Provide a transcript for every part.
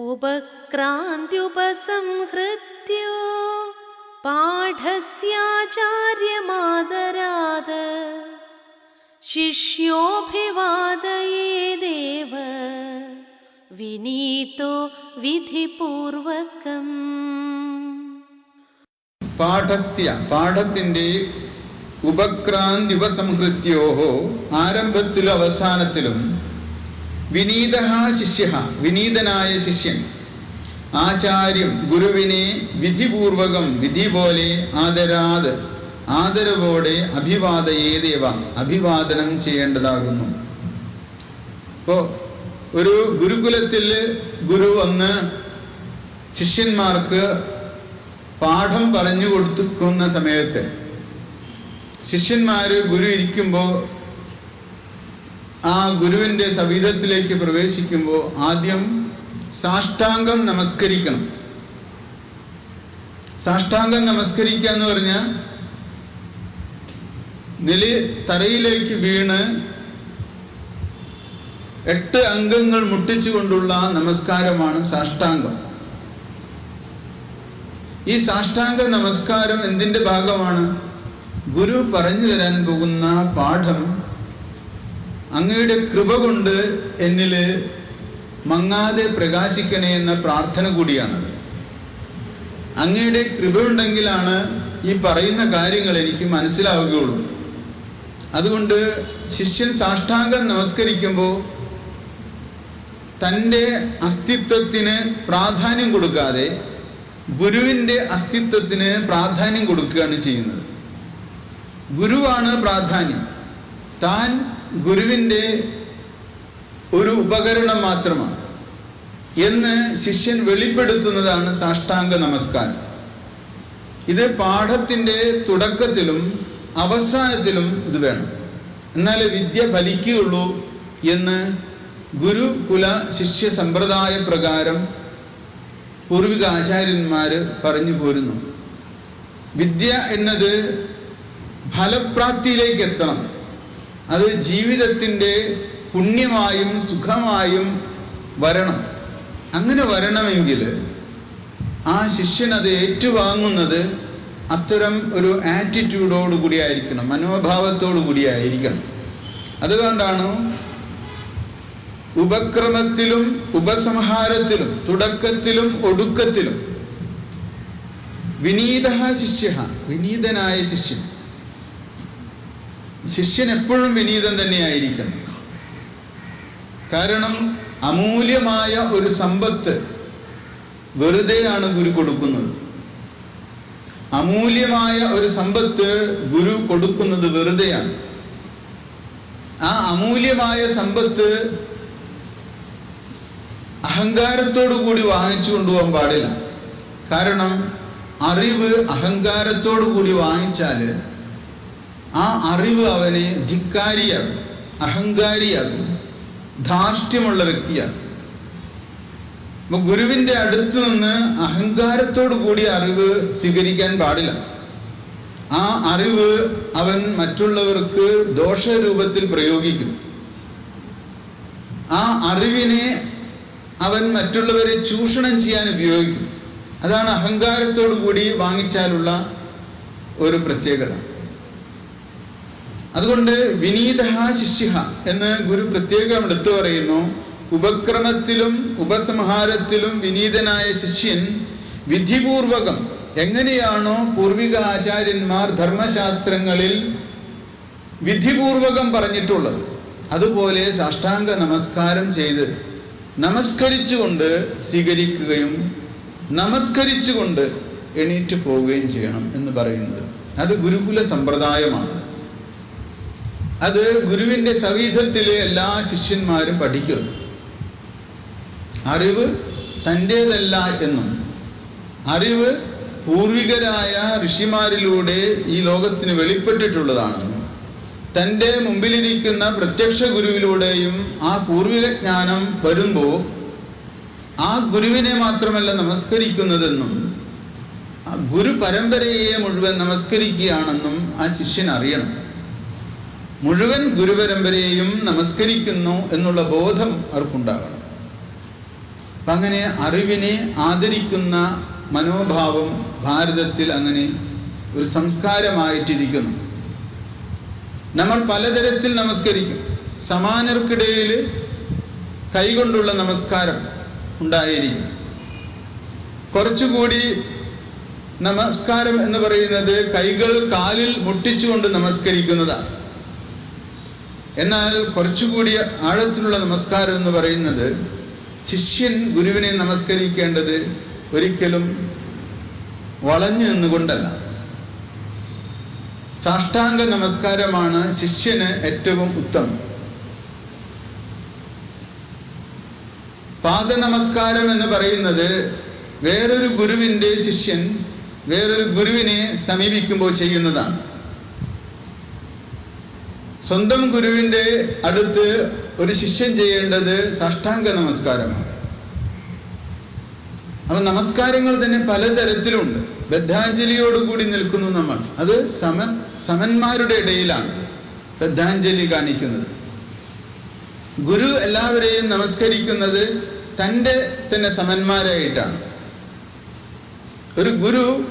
ഉപക്രാന്തിയുപസംഹൃത്യോ? പാഠസ്യാചാര്യമാദരാത് ശിഷ്യോഭിവാദയേദേവ വിനീതോ വിധിപൂർവകം. പാഠസ്യ പാഠത്തിന്റെ ഉപക്രാന്തി ഉപസംഹൃത്യോഹോ ആരംഭത്തിലും അവസാനത്തിലും വിനീത ശിഷ്യ വിനീതനായ ശിഷ്യൻ. ആചാര്യം ഗുരുവിനെ വിധിപൂർവകം വിധി പോലെ ആദരാത്. ആദരവോടെ അഭിവാദയേദേവ അഭിവാദനം ചെയ്യേണ്ടതാകുന്നു. ഇപ്പോ ഒരു ഗുരുകുലത്തിൽ ഗുരു വന്ന് ശിഷ്യന്മാർക്ക് പാഠം പറഞ്ഞു കൊടുക്കുന്ന സമയത്ത് ശിഷ്യന്മാര് ഗുരു ഇരിക്കുമ്പോൾ ആ ഗുരുവിന്റെ സവിധത്തിലേക്ക് പ്രവേശിക്കുമ്പോൾ ആദ്യം സാഷ്ടാംഗം നമസ്കരിക്കണം. സാഷ്ടാംഗം നമസ്കരിക്കുക എന്ന് പറഞ്ഞാൽ നില തറയിലേക്ക് വീണ് എട്ട് അംഗങ്ങൾ മുട്ടിച്ചുകൊണ്ടുള്ള നമസ്കാരമാണ് സാഷ്ടാംഗം. ഈ സാഷ്ടാംഗ നമസ്കാരം എന്തിന്റെ ഭാഗമാണ്? ഗുരു പറഞ്ഞു തരാൻ പോകുന്ന പാഠം അങ്ങയുടെ കൃപ കൊണ്ട് എന്നിൽ മങ്ങാതെ പ്രകാശിക്കണേ എന്ന പ്രാർത്ഥന കൂടിയാണത്. അങ്ങയുടെ കൃപയുണ്ടെങ്കിലാണ് ഈ പറയുന്ന കാര്യങ്ങൾ എനിക്ക് മനസ്സിലാവുകയുള്ളൂ. അതുകൊണ്ട് ശിഷ്യൻ സാഷ്ടാംഗം നമസ്കരിക്കുമ്പോൾ തന്റെ അസ്തിത്വത്തിന് പ്രാധാന്യം കൊടുക്കാതെ ഗുരുവിന്റെ അസ്തിത്വത്തിന് പ്രാധാന്യം കൊടുക്കുകയാണ് ചെയ്യുന്നത്. ഗുരുവാണ് പ്രാധാന്യം. താൻ ഗുരുവിന്റെ ഒരു ഉപകരണം മാത്രമാണ്. എന്ന് ശിഷ്യൻ വെളിപ്പെടുത്തുന്നതാണ് സാഷ്ടാംഗ നമസ്കാരം. ഇത് പാഠത്തിന്റെ തുടക്കത്തിലും അവസാനത്തിലും ഇത് വേണം. എന്നാലേ വിദ്യ ഫലിക്കുകയുള്ളൂ എന്ന് ഗുരുകുല ശിഷ്യ സമ്പ്രദായ പ്രകാരം പൂർവിക ആചാര്യന്മാർ പറഞ്ഞു പോരുന്നു. വിദ്യ എന്നത് ഫലപ്രാപ്തിയിലേക്ക് എത്തണം. അത് ജീവിതത്തിന്റെ പുണ്യമായും സുഖമായും വരണം. അങ്ങനെ വരണമെങ്കിൽ ആ ശിഷ്യൻ അത് ഏറ്റുവാങ്ങുന്നത് അത്തരം ഒരു ആറ്റിറ്റ്യൂഡോട് കൂടിയായിരിക്കണം മനോഭാവത്തോടു കൂടിയായിരിക്കണം അതുകൊണ്ടാണ് ഉപക്രമത്തിലും ഉപസംഹാരത്തിലും തുടക്കത്തിലും ഒടുക്കത്തിലും വിനീത ശിഷ്യ വിനീതനായ ശിഷ്യൻ ശിഷ്യൻ എപ്പോഴും വിനീതൻ തന്നെയായിരിക്കണം. കാരണം അമൂല്യമായ ഒരു സമ്പത്ത് വെറുതെയാണ് ഗുരു കൊടുക്കുന്നത്. അമൂല്യമായ ഒരു സമ്പത്ത് ഗുരു കൊടുക്കുന്നത് വെറുതെയാണ്. ആ അമൂല്യമായ സമ്പത്ത് അഹങ്കാരത്തോടു കൂടി വാങ്ങിച്ചു കൊണ്ടുപോകാൻ പാടില്ല. കാരണം അറിവ് അഹങ്കാരത്തോടു കൂടി വാങ്ങിച്ചാൽ ആ അറിവ് അവനെ ധിക്കാരിയാകും അഹങ്കാരിയാകും ധാർഷ്ട്യമുള്ള വ്യക്തിയാകും അപ്പൊ ഗുരുവിന്റെ അടുത്ത് നിന്ന് അഹങ്കാരത്തോടു കൂടി അറിവ് സ്വീകരിക്കാൻ പാടില്ല. ആ അറിവ് അവൻ മറ്റുള്ളവർക്ക് ദോഷരൂപത്തിൽ പ്രയോഗിക്കും. ആ അറിവിനെ അവൻ മറ്റുള്ളവരെ ചൂഷണം ചെയ്യാൻ ഉപയോഗിക്കും. അതാണ് അഹങ്കാരത്തോടു കൂടി വാങ്ങിച്ചാലുള്ള ഒരു പ്രത്യേകത. അതുകൊണ്ട് വിനീത ശിഷ്യ എന്ന് ഗുരു പ്രത്യേകം എടുത്തു പറയുന്നു. ഉപക്രമത്തിലും ഉപസംഹാരത്തിലും വിനീതനായ ശിഷ്യൻ വിധിപൂർവകം എങ്ങനെയാണോ പൂർവിക ആചാര്യന്മാർ ധർമ്മശാസ്ത്രങ്ങളിൽ വിധിപൂർവകം പറഞ്ഞിട്ടുള്ളത്. അതുപോലെ സാഷ്ടാംഗ നമസ്കാരം ചെയ്ത് നമസ്കരിച്ചുകൊണ്ട് സ്വീകരിക്കുകയും നമസ്കരിച്ചുകൊണ്ട് എണീറ്റ് പോവുകയും ചെയ്യണം എന്ന് പറയുന്നത്. അത് ഗുരുകുല സമ്പ്രദായമാണ്. അത് ഗുരുവിന്റെ സവിധത്തിൽ എല്ലാ ശിഷ്യന്മാരും പഠിക്കും. അറിവ് തന്റേതല്ല എന്നും അറിവ് പൂർവികരായ ഋഷിമാരിലൂടെ ഈ ലോകത്തിന് വെളിപ്പെട്ടിട്ടുള്ളതാണെന്നും തന്റെ മുമ്പിലിരിക്കുന്ന പ്രത്യക്ഷ ഗുരുവിലൂടെയും ആ പൂർവിക ജ്ഞാനം വരുമ്പോൾ ആ ഗുരുവിനെ മാത്രമല്ല നമസ്കരിക്കുന്നതെന്നും ആ ഗുരു പരമ്പരയെ മുഴുവൻ നമസ്കരിക്കുകയാണെന്നും ആ ശിഷ്യൻ അറിയണം. മുഴുവൻ ഗുരുപരമ്പരയെയും നമസ്കരിക്കുന്നു എന്നുള്ള ബോധം അവർക്കുണ്ടാകണം. അപ്പം അങ്ങനെ അറിവിനെ ആദരിക്കുന്ന മനോഭാവം ഭാരതത്തിൽ അങ്ങനെ ഒരു സംസ്കാരമായിട്ടിരിക്കുന്നു. നമ്മൾ പലതരത്തിൽ നമസ്കരിക്കും. സമാനർക്കിടയിൽ കൈകൊണ്ടുള്ള നമസ്കാരം ഉണ്ടായിരിക്കും. കുറച്ചുകൂടി നമസ്കാരം എന്ന് പറയുന്നത് കൈകൾ കാലിൽ മുട്ടിച്ചുകൊണ്ട് നമസ്കരിക്കുന്നതാണ്. എന്നാൽ കുറച്ചുകൂടി ആഴത്തിലുള്ള നമസ്കാരം എന്ന് പറയുന്നത് ശിഷ്യൻ ഗുരുവിനെ നമസ്കരിക്കേണ്ടത് ഒരിക്കലും വളഞ്ഞു നിന്നുകൊണ്ടല്ല. സാഷ്ടാംഗ നമസ്കാരമാണ് ശിഷ്യന് ഏറ്റവും ഉത്തമം. പാദനമസ്കാരം എന്ന് പറയുന്നത് വേറൊരു ഗുരുവിന്റെ ശിഷ്യൻ വേറൊരു ഗുരുവിനെ സമീപിക്കുമ്പോൾ ചെയ്യുന്നതാണ്. സ്വന്തം ഗുരുവിന്റെ അടുത്ത് ഒരു ശിഷ്യൻ ചെയ്യേണ്ടത് സാഷ്ടാംഗ നമസ്കാരമാണ്. അപ്പൊ നമസ്കാരങ്ങൾ തന്നെ പലതരത്തിലുണ്ട്. ബദ്ധാഞ്ജലിയോടുകൂടി നിൽക്കുന്നു നമ്മൾ. അത് സമ സമന്മാരുടെ ഇടയിലാണ് ബദ്ധാഞ്ജലി കാണിക്കുന്നത്. ഗുരു എല്ലാവരെയും നമസ്കരിക്കുന്നത് തന്റെ തന്നെ സമന്മാരായിട്ടാണ്. ഒരു ഗുരു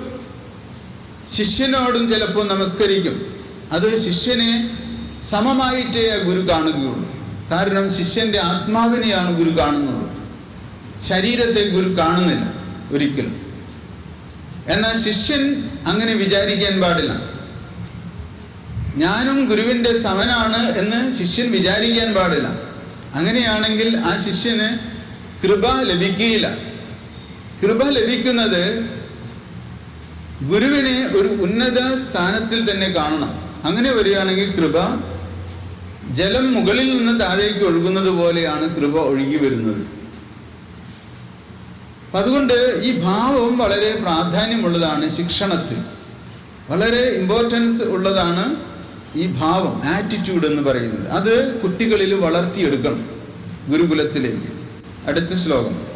ശിഷ്യനോടും ചിലപ്പോൾ നമസ്കരിക്കും. അത് ശിഷ്യനെ സമമായിട്ടേ ഗുരു കാണുകയുള്ളൂ. കാരണം ശിഷ്യന്റെ ആത്മാവിനെയാണ് ഗുരു കാണുന്നത്. ശരീരത്തെ ഗുരു കാണുന്നില്ല ഒരിക്കലും. എന്നാൽ ശിഷ്യൻ അങ്ങനെ വിചാരിക്കാൻ പാടില്ല. ഞാനും ഗുരുവിന്റെ സമനാണ് എന്ന് ശിഷ്യൻ വിചാരിക്കാൻ പാടില്ല. അങ്ങനെയാണെങ്കിൽ ആ ശിഷ്യന് കൃപ ലഭിക്കുകയില്ല. കൃപ ലഭിക്കുന്നത് ഗുരുവിനെ ഒരു ഉന്നത സ്ഥാനത്തിൽ തന്നെ കാണണം. അങ്ങനെ വരികയാണെങ്കിൽ കൃപ ജലം മുകളിൽ നിന്ന് താഴേക്ക് ഒഴുകുന്നത് പോലെയാണ് കൃപ ഒഴുകി വരുന്നത്. അതുകൊണ്ട് ഈ ഭാവം വളരെ പ്രാധാന്യമുള്ളതാണ് ശിക്ഷണത്തിൽ. വളരെ ഇമ്പോർട്ടൻസ് ഉള്ളതാണ് ഈ ഭാവം ആറ്റിറ്റ്യൂഡ് എന്ന് പറയുന്നത്. അത് കുട്ടികളിൽ വളർത്തിയെടുക്കണം ഗുരുകുലത്തിലേക്ക്. അടുത്ത ശ്ലോകം.